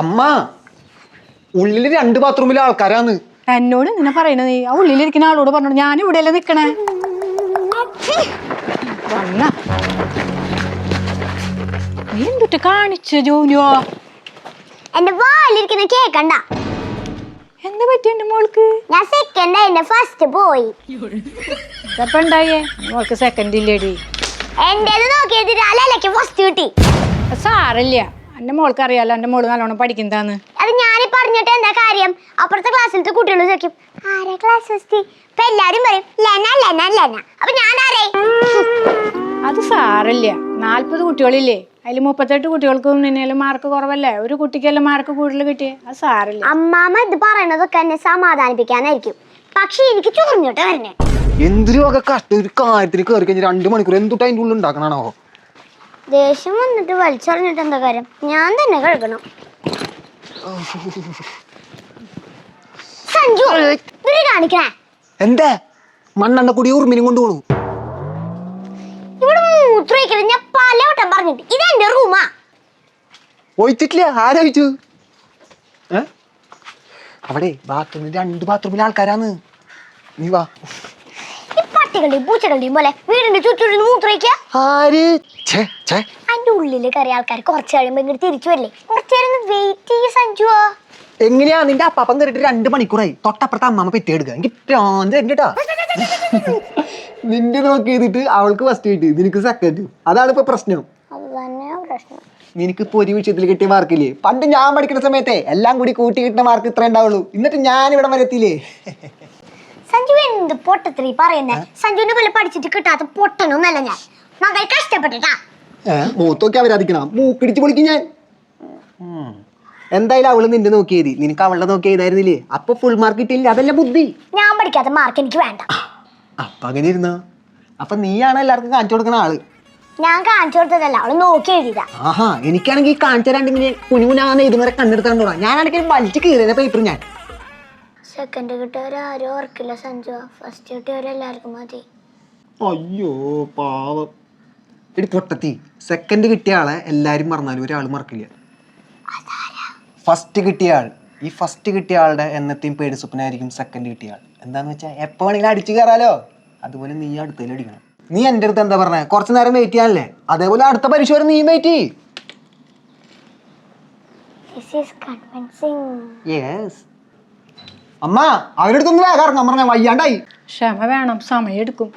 അമ്മ ഉള്ളിൽ രണ്ട് ബാത്റൂമിലെ ആൾക്കാരാന്ന് എന്നോട് നിന്നെ പറയണത്. നീ ആ ഉള്ളിലിരിക്കുന്ന ആളോട് പറഞ്ഞു ഞാൻ ഇവിടെ അല്ലേ നിക്കണേ? വന്ന. നീ എന്തുട്ട് കാണിച്ച ജോലിയോ? എന്റെ വാലിരിക്കുന്ന കേക്കണ്ട എന്താ പറ്റി എന്റെ മോൾക്ക്? ഞാൻ സെക്കൻഡ് എന്റെ ഫസ്റ്റ് പോയി. ഇതപ്പ ഉണ്ടായേ? മോൾക്ക് സെക്കൻഡ് ഇല്ലേടി. എന്റേത് നോക്കിയത് ഫസ്റ്റ് കിട്ടി. അത് സാരല്ല എന്റെ മോൾക്ക് അറിയാലോ എന്റെ മോൾ നല്ലോണം പഠിക്കുന്നതാന്ന് അത് ഞാൻ പറഞ്ഞിട്ട് എന്താ കാര്യം? അപ്പുറത്തെ ക്ലാസ്സിലത്തെ കുട്ടികൾ ചോദിക്കും ആരാ ക്ലാസ് ഫസ്റ്റ് ഇപ്പൊ എല്ലാരും പറയും ലെന ലെന ലെന. അപ്പൊ ഞാൻ ആരേ അത് സാറില്ല നാല്പത് കുട്ടികളില്ലേ. അതിൽ മുപ്പത്തെട്ട് കുട്ടികൾക്ക് നിന്നേലും മാർക്ക് കുറവല്ലേ? ഒരു കുട്ടിക്കെല്ലാം മാർക്ക് കൂടുതൽ കിട്ടിയേ? അത് സാറില്ല അമ്മാമ്മ ഇത് പറയണതൊക്കെ എന്നെ സമാധാനിപ്പിക്കാനായിരിക്കും. പക്ഷെ എനിക്ക് ചൊറിഞ്ഞിട്ട് വരണേ. എന്തിനും ഒക്കെ കഷ്ട. ഒരു കാര്യത്തിന് കയറി കഴിഞ്ഞാൽ രണ്ട് മണിക്കൂർ എന്തുട്ടാ അതിന്റെ ഉള്ളിൽ ഉണ്ടാക്കണോ ദേഷ്യം വന്നിട്ട് വലിച്ചറിഞ്ഞിട്ട് എന്താ കാര്യം? ഞാൻ തന്നെ കഴുകണം. സഞ്ജു ഇവർ കാണിക്കണേ? എന്താ? മണ്ണെണ്ണ കൂടി ഉറുമിനും കൊണ്ടു പോണു ഇവിടെ മൂത്രമൊഴിക്കരുത് ഞാൻ പലവട്ടം പറഞ്ഞിട്ട്. ഇത് എന്റെ റൂമാ. ഒഴിച്ചിട്ടില്ല. ആരോഴിച്ചു ഏ? അവിടെ ബാത്റൂമിൽ രണ്ട് ബാത്റൂമിലെ ആൾക്കാരാന്ന് നീ വാ. ഈ പട്ടികളുടെയും പൂച്ചകളുടെയും പോലെ വീടിന്റെ ചുറ്റും ആര്? അതിന്റെ ഉള്ളിൽ കയറിയ ആൾക്കാർ കുറച്ച് കഴിയുമ്പോ ഇങ്ങോട്ട് തിരിച്ചു വരില്ലേ? കുറച്ചു നേരം വെയിറ്റ് ചെയ്യ സഞ്ജുവാ. എങ്ങനെയാ നിന്റെ അപ്പാപ്പൻ കയറിയിട്ട് രണ്ട് മണിക്കൂറായി? തൊട്ടപ്പുറത്ത് അമ്മ പെറ്റിയെടുക്കുക എനിക്ക് പ്രാന്ത് നിന്റെ നോക്കി ചെയ്തിട്ട് അവൾക്ക് ഫസ്റ്റ് കിട്ടി. നിനക്ക് സെക്കൻഡ് അതാണ് ഇപ്പൊ പ്രശ്നം. അത് പ്രശ്നം. നിനക്ക് ഇപ്പൊ ഒരു വിഷയത്തിൽ കിട്ടിയ മാർക്കില്ലേ പണ്ട് ഞാൻ പഠിക്കുന്ന സമയത്തെ എല്ലാം കൂടി കൂട്ടി കിട്ടുന്ന മാർക്ക് ഇത്ര ഉണ്ടാവുള്ളൂ. എന്നിട്ട് ഞാൻ ഇവിടെ വരെ എത്തിയില്ലേ? സഞ്ജു എന്ത് പൊട്ടത്തിരി പറയുന്നേ? സഞ്ജുവിനെ പോലെ പഠിച്ചിട്ട് കിട്ടാത്ത പൊട്ടനൊന്നല്ല ഞാൻ. മകൾ കഷ്ടപ്പെട്ടിട്ടാ. മൂത്തൊക്കെ അവരാധിക്കണം. മൂക്കിടിച്ച് പൊളിക്കും ഞാൻ. എന്തായാലും അവൾ നിന്റെ നോക്കിയത്. നിനക്ക് അവളുടെ നോക്കി എഴുതായിരുന്നില്ലേ? അപ്പൊ ഫുൾ മാർക്ക് കിട്ടിയില്ല. അതല്ല ബുദ്ധി. ഞാൻ പഠിക്കാത്ത മാർക്ക് എനിക്ക് വേണ്ട. അപ്പൊ അങ്ങനെ ഇരുന്ന? അപ്പൊ നീയാണ് എല്ലാവർക്കും കാണിച്ചു കൊടുക്കുന്ന ആൾ. ഞാൻ കാണിച്ചു കൊടുത്തതല്ല. അവൾ നോക്കി എഴുതിയതാ. ആഹാ എനിക്കാണെങ്കിൽ കാണിച്ചു തരാണ്ട് ഇങ്ങനെ കുഞ്ഞുകുഞ്ഞാന്ന് ഇതുവരെ കണ്ണെടുത്താണ്ടോ ഞാനാണെങ്കിൽ വലിച്ചു കീറിയ പേപ്പർ ഞാൻ. സെക്കൻഡ് കിട്ടിയവരെ ആരും ഓർക്കില്ല സഞ്ജു ഫസ്റ്റ് കിട്ടിയവരെല്ലാവർക്കും മതി. അയ്യോ പാവം. എടി പൊട്ടത്തി. സെക്കൻഡ് കിട്ടിയ ആളെ എല്ലാരും മറന്നാലും ഒരാൾ മറക്കില്ല. ഫസ്റ്റ് കിട്ടിയ ആൾ. ഈ ഫസ്റ്റ് കിട്ടിയ ആളുടെ എന്നത്തെയും പേടി സ്വപ്നമായിരിക്കും സെക്കൻഡ് കിട്ടിയ ആൾ. എന്താന്ന് വെച്ചാൽ എപ്പോ വേണമെങ്കിലും അടിച്ചു കയറാലോ? അതുപോലെ നീ അടുത്തതിൽ അടിക്കണം. നീ എന്റെ അടുത്ത് എന്താ പറഞ്ഞത് കുറച്ച് നേരം വെയിറ്റ് ചെയ്യാനല്ലേ? അതേപോലെ അടുത്ത പരീക്ഷ വരെ നീ വെയിറ്റ് ചെയ്യ് യെസ് അമ്മ അവരുടെ അടുത്തൊന്ന് വേഗം ഇറങ്ങാൻ പറഞ്ഞ വയ്യാണ്ടായി. ക്ഷമ വേണം സമയം എടുക്കും